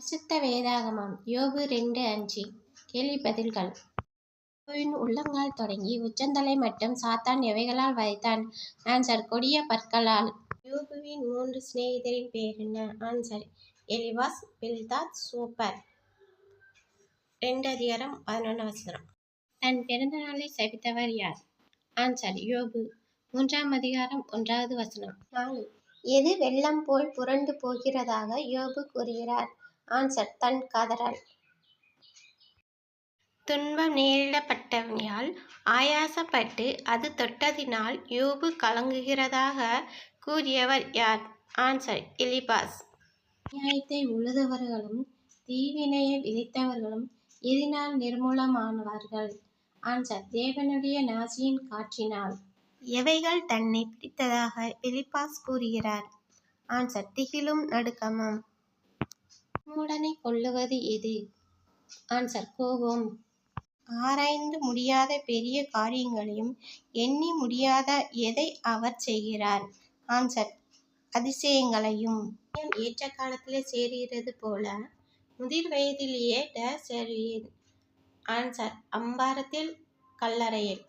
பரிசுத்த வேதாகமம். யோபு ரெண்டு அஞ்சு. கேள்வி பதில்கள். யோபுவின் உள்ளங்கால் தொடங்கி உச்சந்தலை மட்டும் சாத்தான் எவைகளால் வதைத்தான்? ஆன்சர் கொடிய பற்களால். யோபுவின் மூன்று சிநேகிதரின் பேர் என்ன? Answer Eliphaz Bildad super. ரெண்டு அதிகாரம் பதினொன்று வசனம். தன் பிறந்த நாளை சபித்தவர் யார்? ஆன்சர் யோபு. மூன்றாம் அதிகாரம் ஒன்றாவது வசனம். நாலு எது வெள்ளம் போல் புரண்டு போகிறதாக யோபு கூறுகிறார்? ஆன்சர் தன் காதலால் துன்பம் நேரிடப்பட்டவனால் ஆயாசப்பட்டு அது தொட்டதினால் யோபு கலங்குகிறதாக கூறியவர் யார்? Answer Eliphaz. நியாயத்தை உழுதவர்களும் தீவினையை விதைத்தவர்களும் எதினால் நிர்மூலமானவர்கள். ஆன்சர் தேவனுடைய நாசியின் காற்றினால். எவைகள் தன்னை பிடித்ததாக எலிபாஸ் கூறுகிறார்? ஆன்சர் திகிலும் நடுக்கமும். மூடனை கொள்ளுவது எது? ஆன்சர் கோபம். ஆராய்ந்து முடியாத பெரிய காரியங்களையும் எண்ணி முடியாத எதை அவர் செய்கிறார்? ஆன்சர் அதிசயங்களையும். ஏற்ற காலத்திலே சேருகிறது போல முதிர் வயதிலேயே டேஸ் சேருவேன் ஆன்சர் அம்பாரத்தில் கல்லறையில்.